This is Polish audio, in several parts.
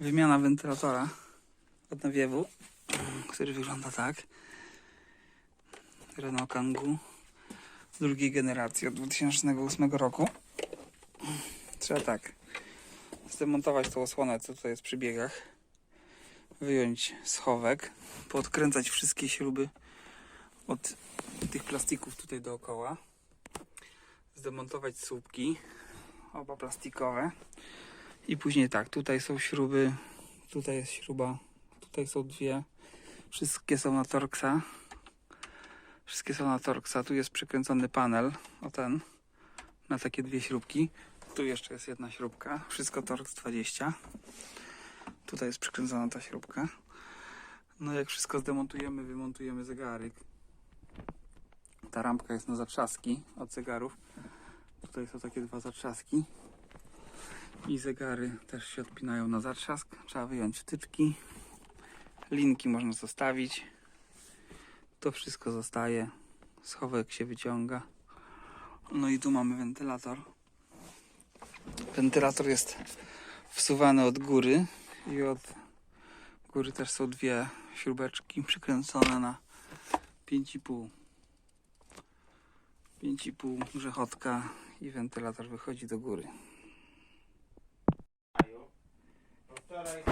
Wymiana wentylatora od nawiewu, który wygląda tak. Renault Kangoo drugiej generacji od 2008 roku. Trzeba tak zdemontować tą osłonę, co tutaj jest przy biegach, wyjąć schowek, podkręcać wszystkie śruby od tych plastików tutaj dookoła zdemontować słupki, oba plastikowe i później tak, tutaj są śruby, tutaj jest śruba, tutaj są dwie, wszystkie są na Torxa, wszystkie są na Torxa, tu jest przykręcony panel, o ten, na takie dwie śrubki, tu jeszcze jest jedna śrubka, wszystko Torx 20, tutaj jest przykręcona ta śrubka, no jak wszystko zdemontujemy, wymontujemy zegarek, ta rampka jest na zatrzaski od zegarów, tutaj są takie dwa zatrzaski, i zegary też się odpinają na zatrzask. Trzeba wyjąć wtyczki. Linki można zostawić. To wszystko zostaje. Schowek się wyciąga. No i tu mamy wentylator. Wentylator jest wsuwany od góry i od góry też są dwie śrubeczki przykręcone na 5,5 5,5 grzechotka i wentylator wychodzi do góry. Wczoraj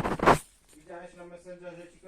widziałeś na Messengerze ci